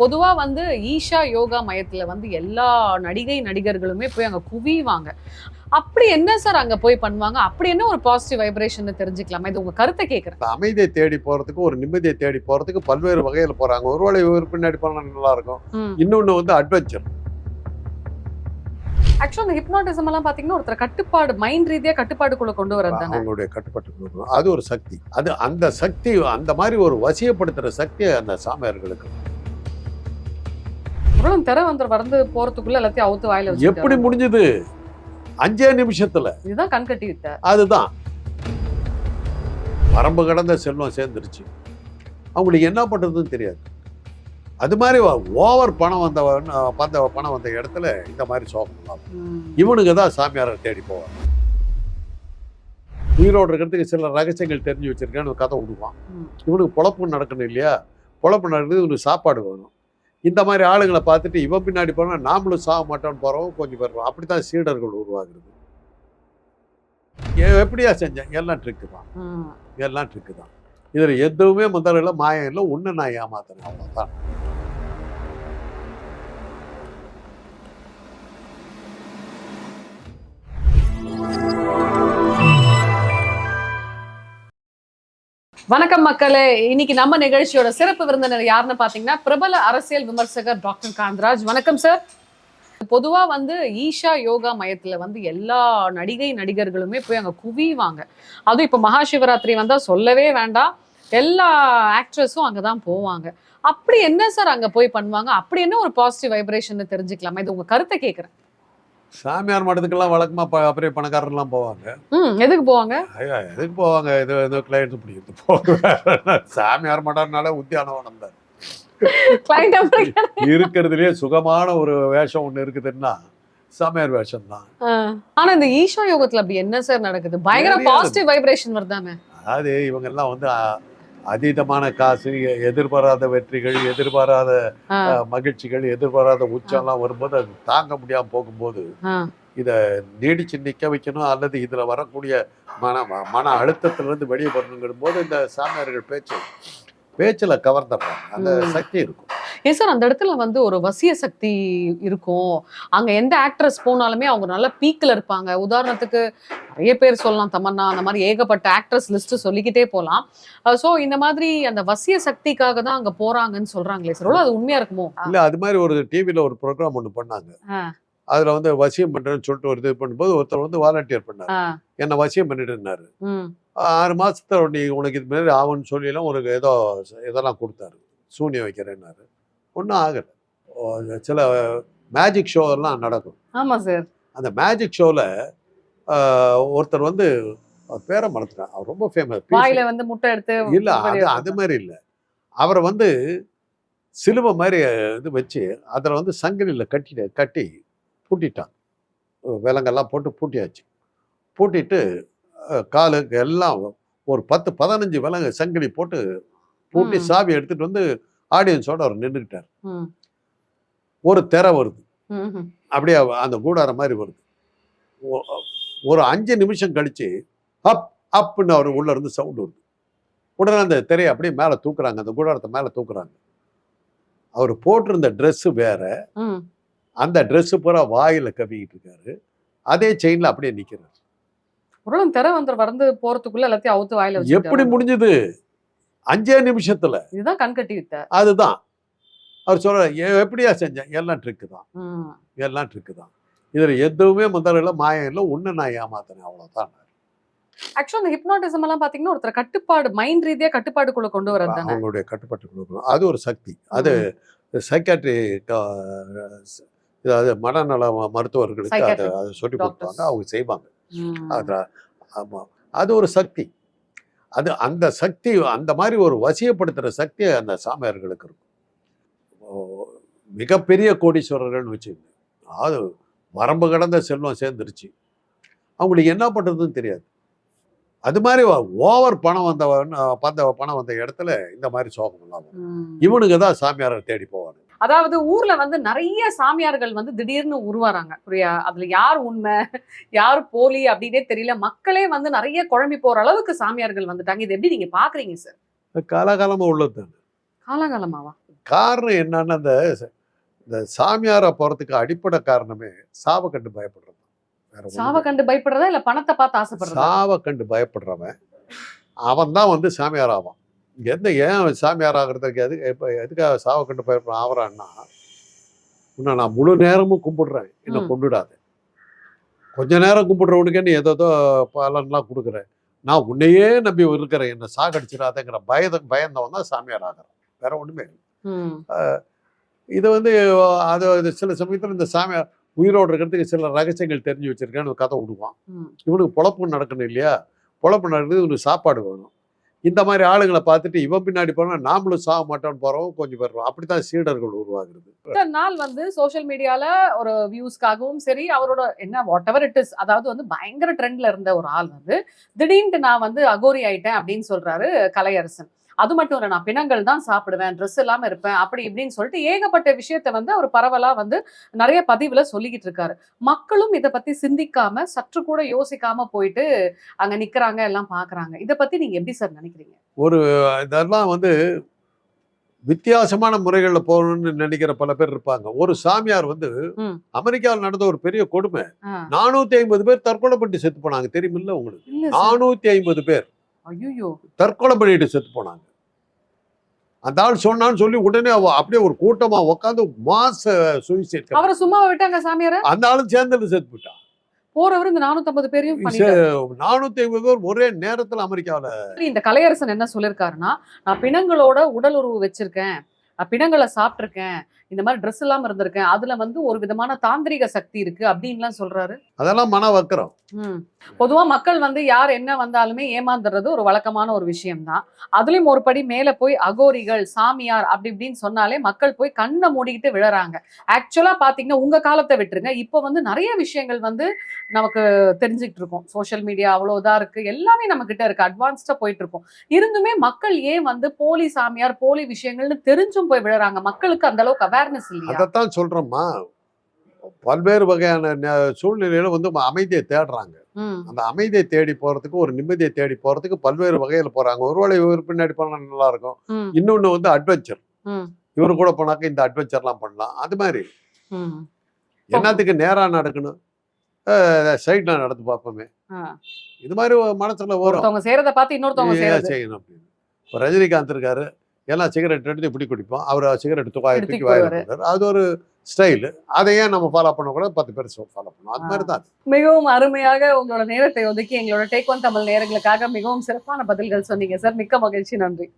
பொதுவா வந்து ஈஷா யோகா மையத்துல வந்து எல்லா நடிகை நடிகர்களுமே போய் அங்க குவிவாங்க. அப்படி என்ன சார் அங்க போய் பண்ணுவாங்க? அப்படி என்ன ஒரு பாசிட்டிவ் வைப்ரேஷன் தெரிஞ்சுக்கலாமா? இது உங்க கருத்தை கேக்குறேன். இந்த அமைதியை தேடி போறதுக்கு ஒரு நிம்மதியை தேடி போறதுக்கு பல்வேறு வகையில போறாங்க. ஒருவேளை இவர் பின்னாடி போனா நல்லா இருக்கும். இன்னொன்னு வந்து அட்வென்ச்சர் ஆக்சுவலா இந்த ஹிப்னாட்டிசம் எல்லாம் பாத்தீங்கன்னா ஒருத்தர் கட்டுப்பாடு மைண்ட் ரீதியா கட்டுப்பாடுக்குள்ள கொண்டு வரது தானே அவங்களுடைய கட்டுப்பாட்டு கொடுக்கணும் அது ஒரு சக்தி. அது அந்த சக்தி அந்த மாதிரி ஒரு வசியப்படுத்துற சக்தி அந்த சாமியார்களுக்கு அப்புறம் திரை வந்து வந்து போறதுக்குள்ள எல்லாத்தையும் அவுத்து வாயில எப்படி முடிஞ்சது? அஞ்சே நிமிஷத்துல. இதுதான் கண் கட்டி விட்ட அதுதான். வரம்பு கடந்த செல்வம் சேர்ந்துருச்சு. அவங்களுக்கு என்ன பண்றதுன்னு தெரியாது. அது மாதிரி ஓவர் பணம் வந்த வந்த பணம் வந்த இடத்துல இந்த மாதிரி சோகம் இவனுக்கு தான் சாமியாரை தேடி போவாங்க. உயிரோடு இருக்கிறதுக்கு சில ரகசியங்கள் தெரிஞ்சு வச்சிருக்கான்னு கதை விடுவான். இவனுக்கு பொழப்பு நடக்கணும் இல்லையா? பொழப்பு நடக்குது இவனுக்கு சாப்பாடு வேணும். இந்த மாதிரி ஆளுங்களை பார்த்துட்டு இவன் பின்னாடி போனால் நாமளும் சாக மாட்டோம்னு போகிறவங்க கொஞ்சம் பேர் அப்படி தான் சீடர்கள் உருவாகுறது. எப்படியா செஞ்சேன்? எல்லாம் ட்ரிக்கு தான். எல்லாம் ட்ரிக்கு தான். இதில் எதுவுமே மந்திரம் இல்லை மாயம் இல்லை ஒன்று நான் ஏமாத்தினேன் அவ்வளோதான் வணக்கம் மக்களே. இன்னைக்கு நம்ம நிகழ்ச்சியோட சிறப்பு விருந்தினர் யாருன்னு பாத்தீங்கன்னா பிரபல அரசியல் விமர்சகர் டாக்டர் காந்தராஜ். வணக்கம் சார் பொதுவா வந்து ஈஷா யோகா மையத்துல வந்து எல்லா நடிகை நடிகர்களுமே போய் அங்க குவிவாங்க. அதுவும் இப்ப மகாசிவராத்திரி வந்தா சொல்லவே வேண்டாம். எல்லா ஆக்ட்ரஸும் அங்கதான் போவாங்க. அப்படி என்ன சார் அங்க போய் பண்ணுவாங்க? அப்படி என்ன ஒரு பாசிட்டிவ் வைப்ரேஷன் தெரிஞ்சுக்கலாமா? இது உங்க கருத்தை கேக்குறேன். சாமியார் மடத்துக்கெல்லாம் வழக்கமாக ப அப்படியே பணக்காரர்லாம் போவாங்க. ம் எதுக்கு போவாங்க? எதுக்கு போவாங்க? இது இது கிளைண்ட் பிடிக்கிறது போவாங்க. சாமியார் மடம்னால உத்தியானவனம் தான். இருக்கிறதுலயே சுகமான ஒரு வேஷம் ஒண்ணு இருக்குதுன்னா சாமியார் வேஷம் தான் ஆனா இந்த ஈஷா யோகத்துல அப்படி என்ன சார் நடக்குது? பயங்கர. பாசிட்டிவ் வைப்ரேஷன் வருதானே அதாவது இவங்க எல்லாம் வந்து அதீதமான காசு எதிர்பாராத வெற்றிகள் எதிர்பாராத மகிழ்ச்சிகள் எதிர்பாராத உச்சம்லாம் வரும்போது அது தாங்க முடியாம போகும்போது. இத நீடிச்சு நிக்க வைக்கணும் அல்லது இதுல வரக்கூடிய மன மன அழுத்தத்துல இருந்து வெளியே வரணுங்கிற போது இந்த சாமியார்கள் பேச்சு பேச்சுல கவர்ந்துடுறாங்க அந்த. சக்தி இருக்கும். ஏன் சார் அந்த இடத்துல வந்து ஒரு வசிய சக்தி இருக்கும். அங்க எந்த ஆக்ட்ரஸ் போனாலுமே அவங்க நல்ல பீக்ல இருப்பாங்க. உதாரணத்துக்கு நிறைய பேர் சொல்லலாம் தமன்னா அந்த மாதிரி ஏகப்பட்ட ஆக்ட்ரஸ் லிஸ்ட் சொல்லிக்கிட்டே போலாம். சோ இந்த மாதிரி அந்த வசிய சக்திக்காக தான் அங்க போறாங்கன்னு சொல்றாங்களே சார். அது உண்மையா இருக்குமோ? இல்ல அது மாதிரி ஒரு டிவில ஒரு ப்ரோக்ராம் ஒண்ணு பண்ணாங்க. அதுல வந்து வசியம் பண்றேன்னு சொல்லிட்டு ஒரு இது பண்ணும்போது ஒருத்தர் வந்து வாலண்டியர் பண்ணாரு. என்ன வசியம் பண்ணிட்டு இருந்தாரு. ஆறு மாசத்துல நீ உனக்கு இது மாதிரி ஆகும்னு சொல்லிலாம் ஒரு ஏதோ இதெல்லாம் கொடுத்தாரு. சூனியம் வைக்கிறேன்னாரு. ஒன்றும் ஆகலை. சில மேஜிக் ஷோ எல்லாம் நடக்கும். ஆமா சார் அந்த மேஜிக் ஷோவில் ஒருத்தர் வந்து பேரை மறந்துட்டேன். அவர் ரொம்ப ஃபேமஸ் வாயில வந்து முட்டை எடுத்து இல்ல அது அது மாதிரி இல்ல. அவரை வந்து சிலுவை மாதிரி இது வச்சு அதுல வந்து சங்கிலியில கட்டி கட்டி பூட்டிட்டான். விலங்கெல்லாம் போட்டு பூட்டியாச்சு. பூட்டிட்டு காலுக்கு எல்லாம் ஒரு பத்து பதினஞ்சு விலங்கு சங்கிலி போட்டு பூட்டி. சாவி எடுத்துட்டு வந்து ஆடியன்ஸோட அவர் நின்றுக்கிட்டார் ஒரு திரை வருது. அப்படியே அந்த கூடாரம் மாதிரி வருது. ஒரு அஞ்சு நிமிஷம் கழிச்சு அப் அப்புன்னு அவர் உள்ள இருந்து சவுண்ட் வருது. உடனே அந்த திரையை அப்படியே மேலே தூக்குறாங்க. அந்த கூடாரத்தை மேலே தூக்குறாங்க. அவர் போட்டிருந்த Dress வேற. அந்த Dress பூரா வாயில கவிக்கிட்டு இருக்காரு. அதே செயின்ல அப்படியே நிக்கிறாரு. ஒரு திரை வந்து வந்து போறதுக்குள்ள எல்லாத்தையும் அவுத்து வாயில எப்படி முடிஞ்சது? அஞ்சே நிமிஷத்துல. இதுதான் கண் கட்டி வித்த அதுதான். அவர் சொல்ற "எ- எப்படியா செஞ்சேன் எல்லாம் ட்ரிக்கு தான். எல்லாம் ட்ரிக்கு தான். இதுல எதுவுமே மந்திரம் இல்லை மாயம் இல்லை. ஒண்ணு நான் ஏமாத்தினேன் அவ்வளவுதான். ஆக்சுவலா இந்த ஹிப்னாட்டிசம் எல்லாம் பாத்தீங்கன்னா ஒருத்தர் கட்டுப்பாடு மைண்ட் ரீதியா கட்டுப்பாடுக்குள்ள கொண்டு வரது தானே? அவங்களுடைய கட்டுப்பாட்டு கொடுக்கணும் அது ஒரு சக்தி. அது சைக்காட்ரி அதாவது மனநல மருத்துவர்களுக்கு அதை அதை சொல்லி. கொடுப்பாங்க. அவங்க செய்வாங்க. அது அது ஒரு சக்தி. அது அந்த சக்தி அந்த மாதிரி ஒரு வசியப்படுத்துற சக்தி அந்த சாமியார்களுக்கு இருக்கும். மிகப்பெரிய கோடீஸ்வரர்கள்னு வச்சுக்கோங்க. அது வரம்பு கடந்த செல்வம் சேர்ந்துருச்சு. அவங்களுக்கு என்ன பண்றதுன்னு தெரியாது. அது மாதிரி ஓவர் பணம் வந்த பணம் வந்த இடத்துல இந்த மாதிரி சோகம் எல்லாம் வரும். ம். இவனுக்கு தான் சாமியாரை தேடி போவாங்க அதாவது ஊர்ல வந்து நிறைய சாமியார்கள் வந்து திடீர்னு உருவாராங்க புரியா? அதுல யார் உண்மை? யார் போலி அப்படின்னே தெரியல. மக்களே வந்து நிறைய குழம்பி போற அளவுக்கு சாமியார்கள் வந்துட்டாங்க. இது எப்படி நீங்க பாக்குறீங்க சார் காலாகாலமா உள்ளது காலகாலமாவா? காரணம் என்னன்னா அந்த இந்த சாமியாரா போறதுக்கு அடிப்படை காரணமே சாவை கண்டு பயப்படுறது. சாவ கண்டு பயப்படுறதா இல்ல பணத்தை பார்த்து ஆசைப்படுறதா? சாவை கண்டு பயப்படுறவன். அவன் தான் வந்து சாமியார் ஆவான். எந்த ஏன் அவன் சாமியார் ஆகிறதுக்கு எது இப்போ எதுக்காக சாவை கண்டு பயப்படுறான் ஆவறான்னா உன்னை நான் முழு நேரமும் கும்பிடுறேன். என்னை. கொண்டுடாத. கொஞ்ச நேரம் கும்பிடுறவனுக்கு நீ ஏதோ பலன்லாம் கொடுக்குறேன் நான் உன்னையே நம்பி இருக்கிறேன். என்னை சாகடிச்சிடாதங்கிற பயத பயந்தவன் தான் சாமியார் ஆகிறான். வேற ஒண்ணுமே இல்லை. ம். இது வந்து அது சில சமயத்தில் இந்த சாமியார் உயிரோடு இருக்கிறதுக்கு சில ரகசியங்கள் தெரிஞ்சு வச்சிருக்கேன்னு கதை விடுவான். இவனுக்கு பொழப்பு நடக்கணும் இல்லையா? பொழப்பு நடக்குது இவனுக்கு சாப்பாடு வேணும். இந்த மாதிரி ஆளுங்களை பார்த்துட்டு இவன் பின்னாடி போனால் நாமளும் சாக மாட்டோம்னு போகிறோம் கொஞ்சம் பேர் அப்படி தான் சீடர்கள் உருவாகுது இத்தனை நாள் வந்து சோஷியல் மீடியால ஒரு வியூஸ்க்காகவும் சரி அவரோட என்ன வாட் எவர் இட் இஸ் அதாவது வந்து பயங்கர ட்ரெண்ட்ல இருந்த ஒரு ஆள் வந்து திடீர்னு நான் வந்து அகோரி ஆயிட்டேன் அப்படின்னு சொல்றாரு கலையரசன். அது மட்டும் இல்ல நான் பிணங்கள் தான் சாப்பிடுவேன் ட்ரெஸ் இல்லாம இருப்பேன் அப்படி இப்படின்னு சொல்லிட்டு ஏகப்பட்ட விஷயத்த வந்து அவர் பரவலா வந்து நிறைய பதிவுல சொல்லிக்கிட்டு இருக்காரு. மக்களும் இத பத்தி சிந்திக்காம சற்று கூட யோசிக்காம போயிட்டு அங்க நிக்கிறாங்க எல்லாம் பாக்குறாங்க. இத பத்தி நீங்க எப்படி சார் நினைக்கிறீங்க? இதெல்லாம் வந்து வித்தியாசமான முறைகளில் போகணும்னு நினைக்கிற பல பேர் இருப்பாங்க. ஒரு சாமியார் வந்து. அமெரிக்காவில் நடந்த ஒரு பெரிய கொடுமை. நானூத்தி ஐம்பது பேர் தற்கொலை பண்ணிட்டு செத்து போனாங்க. தெரியுமில்ல உங்களுக்கு? நானூத்தி ஐம்பது பேர் தற்கொலை பண்ணிட்டு செத்து போனாங்க. அந்த ஆள் சொன்னான்னு சொல்லி உடனே அவ அப்படியே ஒரு கூட்டமா உட்காந்து மாச சூசைட் அவரை சும்மா விட்டாங்க சாமியார? அந்த ஆளும் சேர்ந்து செத்து போயிட்டான் போறவர் இந்த நானூத்தி பேரையும் நானூத்தி ஐம்பது பேர் ஒரே நேரத்துல அமெரிக்காவுல இந்த கலையரசன் என்ன சொல்லிருக்காருன்னா நான் பிணங்களோட உடல் உறவு வச்சிருக்கேன் பிணங்களை சாப்பிட்டிருக்கேன் இந்த மாதிரி ட்ரெஸ் இல்லாம இருந்திருக்கேன். அதுல வந்து ஒரு விதமான தாந்திரிக சக்தி இருக்கு அப்படின்லாம் சொல்றாரு. அதெல்லாம் மன வக்கரம். பொதுவா மக்கள் வந்து யார் என்ன வந்தாலுமே ஏமாந்துறது ஒரு வழக்கமான ஒரு விஷயம்தான். அதுலயும் ஒரு படி மேல போய் அகோரிகள் சாமியார் அப்படி இப்படின்னு சொன்னாலே மக்கள் போய் கண்ணை மூடிக்கிட்டு விழறாங்க. ஆக்சுவலா பாத்தீங்கன்னா உங்க காலத்தை விட்டுருங்க. இப்போ வந்து நிறைய விஷயங்கள் வந்து நமக்கு தெரிஞ்சுக்கிட்டு இருக்கோம். சோஷியல் மீடியா அவ்வளோ இதா இருக்கு. எல்லாமே நம்ம கிட்ட இருக்கு. அட்வான்ஸ்டா போயிட்டு இருக்கோம் இருந்துமே மக்கள் ஏன் வந்து போலி சாமியார் போலி விஷயங்கள்னு தெரிஞ்சும் போய் விழறாங்க? மக்களுக்கு அந்த அளவுக்கு அவேர்னஸ் இல்லையா? அதைத்தான் சொல்றோம்மா. பல்வேறு வகையான சூழ்நிலையில வந்து அமைதியை தேடுறாங்க. அந்த அமைதியை தேடி போறதுக்கு ஒரு நிம்மதியை தேடி போறதுக்கு பல்வேறு வகையில போறாங்க. ஒருவேளை இவர் பின்னாடி போனா நல்லா இருக்கும் இன்னொன்னு வந்து அட்வென்ச்சர் இவரு கூட போனாக்க இந்த அட்வென்ச்சர்லாம் பண்ணலாம். அது மாதிரி. என்னத்துக்கு நேரா நடக்கணும்? சைட்ல நடந்து பார்ப்போமே. இது மாதிரி மனசுல வரும் செய்யறத பார்த்து இன்னொருத்தவங்க செய்யணும் அப்படின்னு. ரஜினிகாந்த் இருக்காரு. எல்லாம் சிகரெட் எடுத்து இப்படி குடிப்போம். அவர் சிகரெட் துக்காய தூக்கி வாயில அது ஒரு ஸ்டைலு அதை ஏன் நம்ம ஃபாலோ பண்ணக்கூடாது? பத்து பேர் ஃபாலோ பண்ணுவோம் அது மாதிரி தான். மிகவும் அருமையாக உங்களோட நேரத்தை ஒதுக்கி எங்களோட டேக் ஒன் தமிழ் நேரங்களுக்காக மிகவும் சிறப்பான பதில்கள் சொன்னீங்க. சார் மிக்க மகிழ்ச்சி. நன்றி.